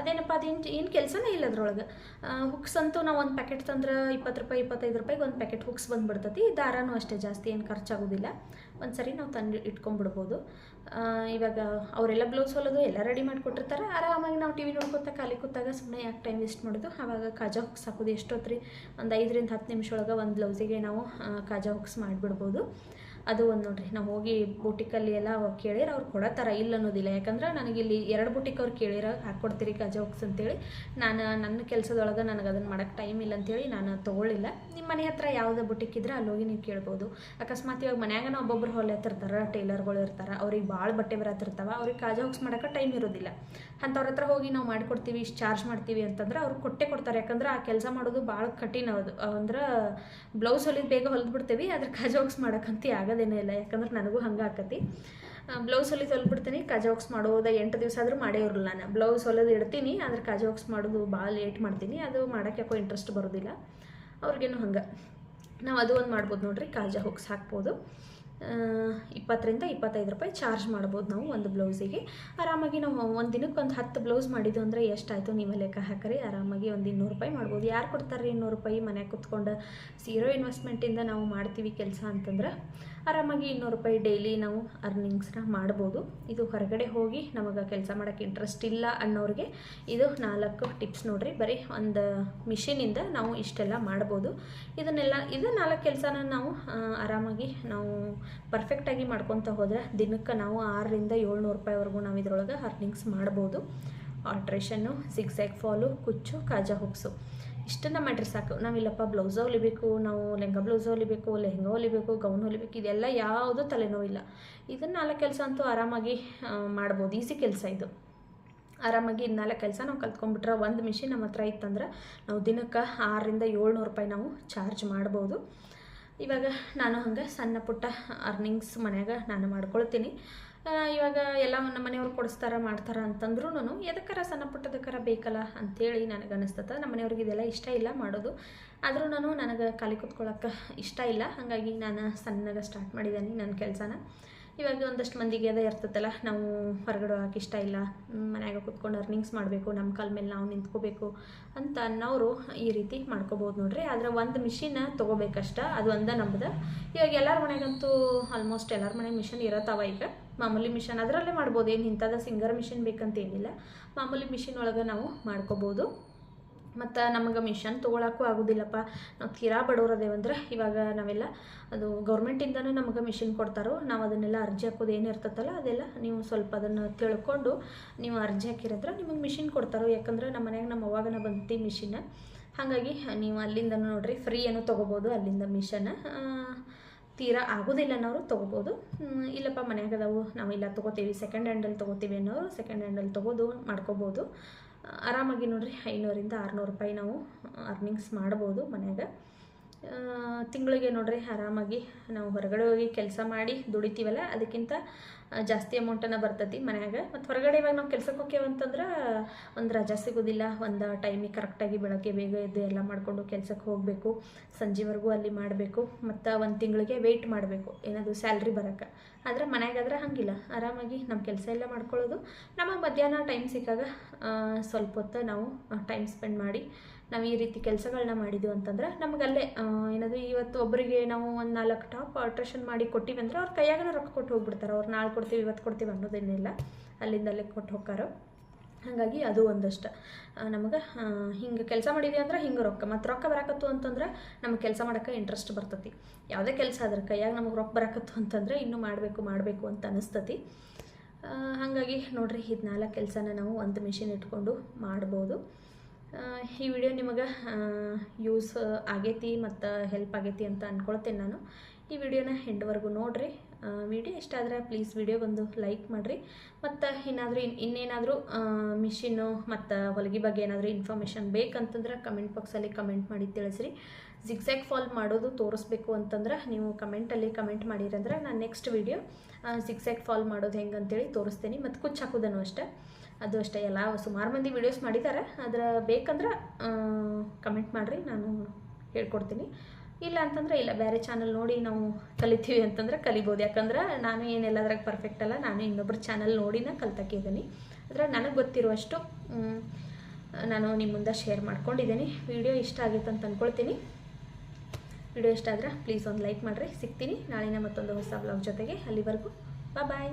Speaker 1: ಅದೇನಪ್ಪ, ಅದೇನು ಏನು ಕೆಲಸನೇ ಇಲ್ಲ ಅದ್ರೊಳಗೆ. ಹುಕ್ಸ್ ಅಂತೂ ನಾವು ಒಂದು ಪ್ಯಾಕೆಟ್ ತಂದ್ರೆ ಇಪ್ಪತ್ತು ರೂಪಾಯಿ, ಇಪ್ಪತ್ತೈದು ರೂಪಾಯಿಗೆ ಒಂದು ಪ್ಯಾಕೆಟ್ ಹುಕ್ಸ್ ಬಂದುಬಿಡ್ತೈತಿ. ದಾರನೂ ಅಷ್ಟೇ ಜಾಸ್ತಿ, ಏನು ಖರ್ಚಾಗೋದಿಲ್ಲ. ಒಂದು ಸರಿ ನಾವು ತಂದು ಇಟ್ಕೊಂಡ್ಬಿಡ್ಬೋದು ಇವಾಗ ಅವರೆಲ್ಲ ಬ್ಲೌಸ್ ಹೊಲೋದು ಎಲ್ಲ ರೆಡಿ ಮಾಡಿಕೊಟ್ಟಿರ್ತಾರೆ. ಆರಾಮಾಗಿ ನಾವು ಟಿ ವಿ ನೋಡ್ಕೊತಾ ಖಾಲಿ ಕೂತಾಗ ಸುಮ್ಮನೆ ಯಾಕೆ ಟೈಮ್ ವೇಸ್ಟ್ ಮಾಡೋದು? ಆವಾಗ ಕಾಜಾ ಹುಕ್ಸ್ ಹಾಕೋದು ಎಷ್ಟೊತ್ತು ರೀ ಒಂದು ಐದರಿಂದ ಹತ್ತು ನಿಮಿಷ ಒಳಗೆ ಒಂದು ಬ್ಲೌಸಿಗೆ ನಾವು ಕಾಜಾ ಹುಕ್ಸ್ ಮಾಡಿಬಿಡ್ಬೋದು. ಅದು ಒಂದು ನೋಡ್ರಿ, ನಾವು ಹೋಗಿ ಬುಟಿಕಲ್ಲಿ ಎಲ್ಲ ಕೇಳಿರ ಅವ್ರು ಕೊಡತ್ತಾರ ಇಲ್ಲ ಅನ್ನೋದಿಲ್ಲ. ಯಾಕಂದ್ರೆ ನನಗಿಲ್ಲಿ ಎರಡು ಬುಟಿಕ್ ಅವ್ರು ಕೇಳಿರ ಹಾಕ್ಕೊಡ್ತೀರಿ ಕಾಜಾ ಹುಕ್ಸ್ ಅಂತೇಳಿ. ನಾನು, ನನ್ನ ಕೆಲಸದೊಳಗೆ ನನಗೆ ಅದನ್ನು ಮಾಡೋಕ್ಕೆ ಟೈಮ್ ಇಲ್ಲ ಅಂತೇಳಿ ನಾನು ತೊಗೊಳ್ಳಿಲ್ಲ. ನಿಮ್ಮ ಮನೆ ಹತ್ರ ಯಾವುದೇ ಬುಟಿಕ್ ಇದ್ರೆ ಅಲ್ಲಿ ಹೋಗಿ ನೀವು ಕೇಳ್ಬೋದು. ಅಕಸ್ಮಾತ್ ಇವಾಗ ಮನ್ಯಾಗನ ಒಬ್ಬೊಬ್ರು ಹೊಲಿಯತ್ತಿರ್ತಾರೆ ಟೈಲರ್ಗಳು ಇರ್ತಾರೆ, ಅವ್ರಿಗೆ ಭಾಳ ಬಟ್ಟೆ ಬರತ್ತಿರ್ತಾವೆ ಅವ್ರಿಗೆ ಕಾಜಾಕ್ಸ್ ಮಾಡೋಕ್ಕೆ ಮಾಡೋಕೆ ಟೈಮ್ ಇರೋದಿಲ್ಲ. ಅಂಥವ್ರ ಹತ್ರ ಹೋಗಿ ನಾವು ಮಾಡಿಕೊಡ್ತೀವಿ, ಇಷ್ಟು ಚಾರ್ಜ್ ಮಾಡ್ತೀವಿ ಅಂತಂದ್ರೆ ಅವ್ರು ಕೊಟ್ಟೆ ಕೊಡ್ತಾರೆ. ಯಾಕಂದ್ರೆ ಆ ಕೆಲಸ ಮಾಡೋದು ಭಾಳ ಕಠಿಣ ಅದು. ಅಂದ್ರೆ ಬ್ಲೌಸ್ ಹೊಲಿದು ಬೇಗ ಹೊಲಿದ್ಬಿಡ್ತೀವಿ ಅದ್ರ ಕಾಜಾ ಮಾಡೋಕ್ಕಂತೂ ಮಾಡೋಕ್ಕಂತೂ ಆಗೋದೇನೇ ಇಲ್ಲ, ಯಾಕಂದ್ರೆ ನನಗೂ ಹಂಗೆ ಆಕತಿ. ಬ್ಲೌಸ್ ಹೊಲಿ ಹೊಲ್ಬಿಡ್ತೀನಿ ಕಾಜಾ ಹುಕ್ಸ್ ಮಾಡೋದ ಎಂಟು ದಿವಸ ಆದರೂ ಮಾಡೇ ಇರಲ್ಲ ನಾನು. ಬ್ಲೌಸ್ ಹೊಲದು ಇಡ್ತೀನಿ, ಆದ್ರೆ ಕಾಜಾ ಹುಕ್ಸ್ ಮಾಡೋದು ಭಾಳ ಲೇಟ್ ಮಾಡ್ತೀನಿ, ಅದು ಮಾಡೋಕೆ ಯಾಕೋ ಇಂಟ್ರೆಸ್ಟ್ ಬರೋದಿಲ್ಲ. ಅವ್ರಿಗೇನು ಹಂಗೆ. ನಾವು ಅದು ಒಂದು ಮಾಡ್ಬೋದು ನೋಡ್ರಿ, ಕಾಜಾ ಹುಕ್ಸ್ ಹಾಕ್ಬೋದು. ಇಪ್ಪತ್ತರಿಂದ ಇಪ್ಪತ್ತೈದು ರೂಪಾಯಿ ಚಾರ್ಜ್ ಮಾಡ್ಬೋದು ನಾವು ಒಂದು ಬ್ಲೌಸಿಗೆ. ಆರಾಮಾಗಿ ನಾವು ಒಂದು ದಿನಕ್ಕೆ ಒಂದು ಹತ್ತು ಬ್ಲೌಸ್ ಮಾಡಿದ್ದು ಅಂದರೆ ಎಷ್ಟಾಯಿತು ನೀವೇ ಲೆಕ್ಕ ಹಾಕರಿ. ಆರಾಮಾಗಿ ಒಂದು ಇನ್ನೂರು ರೂಪಾಯಿ ಮಾಡ್ಬೋದು. ಯಾರು ಕೊಡ್ತಾರೆ ಇನ್ನೂರು ರೂಪಾಯಿ? ಮನ್ಯಾಗ ಕುತ್ಕೊಂಡು ಸೀರೋ ಇನ್ವೆಸ್ಟ್ಮೆಂಟಿಂದ ನಾವು ಮಾಡ್ತೀವಿ ಕೆಲಸ ಅಂತಂದ್ರೆ ಆರಾಮಾಗಿ ಇನ್ನೂರು ರೂಪಾಯಿ ಡೈಲಿ ನಾವು ಅರ್ನಿಂಗ್ಸ್ನ ಮಾಡ್ಬೋದು. ಇದು ಹೊರಗಡೆ ಹೋಗಿ ನಮಗೆ ಕೆಲಸ ಮಾಡೋಕ್ಕೆ ಇಂಟ್ರೆಸ್ಟ್ ಇಲ್ಲ ಅನ್ನೋರಿಗೆ ಇದು ನಾಲ್ಕು ಟಿಪ್ಸ್ ನೋಡಿರಿ. ಬರೀ ಒಂದು ಮಿಷಿನಿಂದ ನಾವು ಇಷ್ಟೆಲ್ಲ ಮಾಡ್ಬೋದು. ಇದನ್ನೆಲ್ಲ, ಇದು ನಾಲ್ಕು ಕೆಲಸನ ನಾವು ಆರಾಮಾಗಿ ನಾವು ಪರ್ಫೆಕ್ಟಾಗಿ ಮಾಡ್ಕೊತ ಹೋದರೆ ದಿನಕ್ಕೆ ನಾವು ಆರರಿಂದ ಏಳ್ನೂರು ರೂಪಾಯಿವರೆಗೂ ನಾವು ಇದರೊಳಗೆ ಅರ್ನಿಂಗ್ಸ್ ಮಾಡ್ಬೋದು. ಆಲ್ಟ್ರೇಷನ್ನು ಜಿಗ್ಜ್ಯಾಗ್ ಫಾಲು ಕುಚ್ಚು, ಕಾಜಾ ಹುಪ್ಸು ಇಷ್ಟನ್ನು ಮಾಡಿರಿ ಸಾಕು. ನಾವಿಲ್ಲಪ್ಪ ಬ್ಲೌಸ್ ಹೊಲಿಬೇಕು, ನಾವು ಲೆಹಂಗಾ ಬ್ಲೌಸ್ ಹೊಲಿಬೇಕು, ಲೆಹಂಗಾ ಹೊಲಿಬೇಕು ಗೌನ್ ಹೊಲಿಬೇಕು, ಇದೆಲ್ಲ ಯಾವುದೂ ತಲೆನೋವಿಲ್ಲ. ಇದನ್ನು ನಾಲ್ಕು ಕೆಲಸ ಅಂತೂ ಆರಾಮಾಗಿ ಮಾಡ್ಬೋದು. ಈಸಿ ಕೆಲಸ ಇದು. ಆರಾಮಾಗಿ ನಾಲ್ಕು ಕೆಲಸ ನಾವು ಕಲ್ತ್ಕೊಂಡ್ಬಿಟ್ರೆ ಒಂದು ಮಿಷಿನ್ ನಮ್ಮ ಹತ್ರ ಇತ್ತಂದ್ರೆ ನಾವು ದಿನಕ್ಕೆ ಆರರಿಂದ ಏಳ್ನೂರು ರೂಪಾಯಿ ನಾವು ಚಾರ್ಜ್ ಮಾಡ್ಬೋದು. ಇವಾಗ ನಾನು ಹಂಗೆ ಸಣ್ಣ ಪುಟ್ಟ ಅರ್ನಿಂಗ್ಸ್ ಮನ್ಯಾಗ ನಾನು ಮಾಡ್ಕೊಳ್ತೀನಿ. ಇವಾಗ ಎಲ್ಲ ನಮ್ಮ ಮನೆಯವ್ರು ಕೊಡಿಸ್ತಾರ, ಮಾಡ್ತಾರ ಅಂತಂದ್ರೂ ಎದಕ್ಕಾರ ಸಣ್ಣ ಪುಟ್ಟದಕ್ಕಾರ ಬೇಕಲ್ಲ ಅಂಥೇಳಿ ನನಗೆ ಅನಿಸ್ತದೆ. ನಮ್ಮ ಮನೆಯವ್ರಿಗೆ ಇದೆಲ್ಲ ಇಷ್ಟ ಇಲ್ಲ ಮಾಡೋದು. ಆದರೂ ನಾನು ನನಗೆ ಖಾಲಿ ಕೂತ್ಕೊಳ್ಳೋಕೆ ಇಷ್ಟ ಇಲ್ಲ. ಹಾಗಾಗಿ ನಾನು ಸಣ್ಣಗೆ ಸ್ಟಾರ್ಟ್ ಮಾಡಿದ್ದೀನಿ ನನ್ನ ಕೆಲಸನ. ಇವಾಗ ಒಂದಷ್ಟು ಮಂದಿಗೆ ಅದೇ ಇರ್ತದಲ್ಲ ನಾವು ಹೊರಗಡೆ ಹೋಗಕ್ಕೆ ಇಷ್ಟ ಇಲ್ಲ. ಮನ್ಯಾಗ ಕುತ್ಕೊಂಡು ಅರ್ನಿಂಗ್ಸ್ ಮಾಡಬೇಕು ನಮ್ಮ ಕಾಲ ಮೇಲೆ ನಾವು ನಿಂತ್ಕೋಬೇಕು ಅಂತ ಅನ್ನೋರು ಈ ರೀತಿ ಮಾಡ್ಕೋಬೋದು ನೋಡ್ರಿ. ಆದರೆ ಒಂದು ಮಿಷಿನ್ ತೊಗೋಬೇಕಷ್ಟ, ಅದು ಒಂದ ನಮ್ದು. ಇವಾಗ ಎಲ್ಲರ ಮನೆಗಂತೂ ಆಲ್ಮೋಸ್ಟ್ ಎಲ್ಲರ ಮನೆಗೆ ಮಿಷನ್ ಇರತ್ತವ ಈಗ. ಮಾಮೂಲಿ ಮಿಷನ್ ಅದರಲ್ಲೇ ಮಾಡ್ಬೋದು, ಏನು ಇಂಥದ್ದು ಸಿಂಗರ್ ಮಿಷಿನ್ ಬೇಕಂತ ಏನಿಲ್ಲ ಮಾಮೂಲಿ ಮಿಷಿನ್ ಒಳಗೆ ನಾವು ಮಾಡ್ಕೋಬೋದು. ಮತ್ತು ನಮಗೆ ಮಿಷನ್ ತೊಗೊಳಕ್ಕೂ ಆಗೋದಿಲ್ಲಪ್ಪ ನಾವು ತೀರಾ ಬಡವರದೇವಂದ್ರೆ ಇವಾಗ ನಾವೆಲ್ಲ ಅದು ಗೌರ್ಮೆಂಟಿಂದನೂ ನಮಗೆ ಮಿಷಿನ್ ಕೊಡ್ತಾರೋ, ನಾವು ಅದನ್ನೆಲ್ಲ ಅರ್ಜಿ ಹಾಕೋದು ಏನು ಇರ್ತದಲ್ಲ ಅದೆಲ್ಲ ನೀವು ಸ್ವಲ್ಪ ಅದನ್ನು ತಿಳ್ಕೊಂಡು ನೀವು ಅರ್ಜಿ ಹಾಕಿರತ್ರ ನಿಮಗೆ ಮಿಷಿನ್ ಕೊಡ್ತಾರೋ. ಯಾಕಂದ್ರೆ ನಮ್ಮ ಮನೆಯಾಗ ನಮ್ಮ ಅವಾಗನ ಬಂತಿ ಮಿಷಿನ್ ಹಾಗಾಗಿ ನೀವು ಅಲ್ಲಿಂದ ನೋಡಿರಿ ಫ್ರೀ ಏನೋ ತೊಗೋಬೋದು ಅಲ್ಲಿಂದ ಮಿಷನ್ ತೀರಾ ಆಗೋದಿಲ್ಲ ಅನ್ನೋರು ತೊಗೋಬೋದು. ಇಲ್ಲಪ್ಪ ಮನೆಯಾಗದವು ಇಲ್ಲ ತೊಗೋತೀವಿ. ಸೆಕೆಂಡ್ ಹ್ಯಾಂಡಲ್ಲಿ ತೊಗೋತೀವಿ ಅನ್ನೋರು ಸೆಕೆಂಡ್ ಹ್ಯಾಂಡಲ್ಲಿ ತೊಗೋದು ಮಾಡ್ಕೋಬೋದು. ಆರಾಮಾಗಿ ನೋಡಿರಿ, ಐನೂರಿಂದ ಆರುನೂರು ರೂಪಾಯಿ ನಾವು ಅರ್ನಿಂಗ್ಸ್ ಮಾಡ್ಬೋದು ಮನೆಯಾಗ. ತಿಂಗಳಿಗೆ ನೋಡ್ರಿ, ಆರಾಮಾಗಿ ನಾವು ಹೊರಗಡೆ ಹೋಗಿ ಕೆಲಸ ಮಾಡಿ ದುಡಿತೀವಲ್ಲ, ಅದಕ್ಕಿಂತ ಜಾಸ್ತಿ ಅಮೌಂಟನ್ನು ಬರ್ತೈತಿ ಮನ್ಯಾಗ. ಮತ್ತು ಹೊರಗಡೆ ಇವಾಗ ನಾವು ಕೆಲ್ಸಕ್ಕೆ ಹೋಗ್ಯವ ಅಂತಂದ್ರೆ, ಒಂದು ರಜಾ ಸಿಗೋದಿಲ್ಲ, ಒಂದು ಟೈಮಿಗೆ ಕರೆಕ್ಟಾಗಿ ಬೆಳಗ್ಗೆ ಬೇಗ ಎದ್ದು ಎಲ್ಲ ಮಾಡಿಕೊಂಡು ಕೆಲ್ಸಕ್ಕೆ ಹೋಗಬೇಕು. ಸಂಜೆವರೆಗೂ ಅಲ್ಲಿ ಮಾಡಬೇಕು. ಮತ್ತು ಒಂದು ತಿಂಗಳಿಗೆ ವೆಯ್ಟ್ ಮಾಡಬೇಕು ಏನದು ಸ್ಯಾಲ್ರಿ ಬರೋಕ್ಕೆ ಆದರೆ ಮನೆಯಾಗಾದ್ರೆ ಹಾಗಿಲ್ಲ, ಆರಾಮಾಗಿ ನಮ್ಮ ಕೆಲಸ ಎಲ್ಲ ಮಾಡ್ಕೊಳ್ಳೋದು. ನಮಗೆ ಮಧ್ಯಾಹ್ನ ಟೈಮ್ ಸಿಕ್ಕಾಗ ಸ್ವಲ್ಪ ಹೊತ್ತು ನಾವು ಟೈಮ್ ಸ್ಪೆಂಡ್ ಮಾಡಿ ನಾವು ಈ ರೀತಿ ಕೆಲಸಗಳನ್ನ ಮಾಡಿದ್ವಿ ಅಂತಂದ್ರೆ ನಮಗಲ್ಲೇ ಏನದು ಇವತ್ತು ಒಬ್ಬರಿಗೆ ನಾವು ಒಂದು ನಾಲ್ಕು ಟಾಪ್ ಆಲ್ಟ್ರೇಷನ್ ಮಾಡಿ ಕೊಟ್ಟಿವಿ ಅಂದರೆ ಅವ್ರ ಕೈಯಾಗಲೇ ರೊಕ್ಕ ಕೊಟ್ಟು ಹೋಗ್ಬಿಡ್ತಾರೆ. ಅವ್ರು ನಾಳೆ ಕೊಡ್ತೀವಿ, ಇವತ್ತು ಕೊಡ್ತೀವಿ ಅನ್ನೋದೇನಿಲ್ಲ. ಅಲ್ಲಿಂದ ಅಲ್ಲೇ ಕೊಟ್ಟು ಹೋಗ್ತಾರೋ. ಹಾಗಾಗಿ ಅದು ಒಂದಷ್ಟು. ನಮಗೆ ಹಿಂಗೆ ಕೆಲಸ ಮಾಡಿದ್ವಿ ಅಂದ್ರೆ ಹಿಂಗೆ ರೊಕ್ಕ. ಮತ್ತು ರೊಕ್ಕ ಬರಾಕತ್ತು ಅಂತಂದ್ರೆ ನಮಗೆ ಕೆಲಸ ಮಾಡೋಕ್ಕೆ ಇಂಟ್ರೆಸ್ಟ್ ಬರ್ತತಿ. ಯಾವುದೇ ಕೆಲಸ ಅದ್ರ ಕೈಯಾಗ ನಮಗೆ ರೊಕ್ಕ ಬರಾಕತ್ತು ಅಂತಂದ್ರೆ ಇನ್ನೂ ಮಾಡಬೇಕು ಮಾಡಬೇಕು ಅಂತ ಅನಿಸ್ತತಿ. ಹಾಗಾಗಿ ನೋಡಿರಿ ಇದು ನಾಲ್ಕು ಕೆಲಸನ ನಾವು ಒಂದು ಮಿಷಿನ್ ಇಟ್ಕೊಂಡು ಮಾಡ್ಬೋದು. ಈ ವಿಡಿಯೋ ನಿಮಗೆ ಯೂಸ್ ಆಗೈತಿ ಮತ್ತು ಹೆಲ್ಪ್ ಆಗೈತಿ ಅಂತ ಅಂದ್ಕೊಳ್ತೇನೆ ನಾನು. ಈ ವಿಡಿಯೋನ ಹೆಂಡ್ವರೆಗೂ ನೋಡಿರಿ. ವಿಡಿಯೋ ಇಷ್ಟ ಆದರೆ ಪ್ಲೀಸ್ ವಿಡಿಯೋ ಬಂದು ಲೈಕ್ ಮಾಡಿರಿ. ಮತ್ತು ಏನಾದರೂ ಇನ್, ಇನ್ನೇನಾದರೂ ಮಿಷಿನ್ನು ಮತ್ತು ಹೊಲಿಗೆ ಬಗ್ಗೆ ಏನಾದರೂ ಇನ್ಫಾರ್ಮೇಷನ್ ಬೇಕಂತಂದ್ರೆ ಕಮೆಂಟ್ ಬಾಕ್ಸಲ್ಲಿ ಕಮೆಂಟ್ ಮಾಡಿ ತಿಳಿಸ್ರಿ. ಜಿಗ್ಸಾಗ್ ಫಾಲ್ ಮಾಡೋದು ತೋರಿಸ್ಬೇಕು ಅಂತಂದ್ರೆ ನೀವು ಕಮೆಂಟಲ್ಲಿ ಕಮೆಂಟ್ ಮಾಡಿರಂದ್ರೆ ನಾನು ನೆಕ್ಸ್ಟ್ ವಿಡಿಯೋ ಜಿಗ್ಸಾಗ್ ಫಾಲ್ ಮಾಡೋದು ಹೆಂಗೆ ಅಂತೇಳಿ ತೋರಿಸ್ತೀನಿ. ಮತ್ತು ಕುಚ್ಚು ಹಾಕೋದನ್ನು ಅಷ್ಟೇ. ಅದು ಅಷ್ಟೇ, ಎಲ್ಲ ಸುಮಾರು ಮಂದಿ ವಿಡಿಯೋಸ್ ಮಾಡಿದ್ದಾರೆ. ಅದರ ಬೇಕಂದ್ರೆ ಕಮೆಂಟ್ ಮಾಡಿರಿ, ನಾನು ಹೇಳ್ಕೊಡ್ತೀನಿ. ಇಲ್ಲ ಅಂತಂದ್ರೆ ಇಲ್ಲ ಬೇರೆ ಚಾನಲ್ ನೋಡಿ ನಾವು ಕಲಿತೀವಿ ಅಂತಂದ್ರೆ ಕಲಿಬೋದು. ಯಾಕಂದ್ರೆ ನಾನು ಏನೆಲ್ಲದ್ರಾಗ ಪರ್ಫೆಕ್ಟ್ ಅಲ್ಲ, ನಾನು ಇನ್ನೊಬ್ಬರ ಚಾನಲ್ ನೋಡಿನ ಕಲ್ತಕ್ಕಿದ್ದೀನಿ ಆದರೆ ನನಗೆ ಗೊತ್ತಿರುವಷ್ಟು ನಾನು ನಿಮ್ಮ ಮುಂದೆ ಶೇರ್ ಮಾಡ್ಕೊಂಡಿದ್ದೀನಿ. ವಿಡಿಯೋ ಇಷ್ಟ ಆಗಿತ್ತು ಅಂತ ಅಂದ್ಕೊಳ್ತೀನಿ ವಿಡಿಯೋ ಇಷ್ಟ ಆದರೆ ಪ್ಲೀಸ್ ಒಂದು ಲೈಕ್ ಮಾಡಿರಿ. ಸಿಗ್ತೀನಿ. ನಾಳಿನ ಮತ್ತೊಂದು ಹೊಸ ಬ್ಲಾಗ್ ಜೊತೆಗೆ ಅಲ್ಲಿವರೆಗೂ. ಬಾಯ್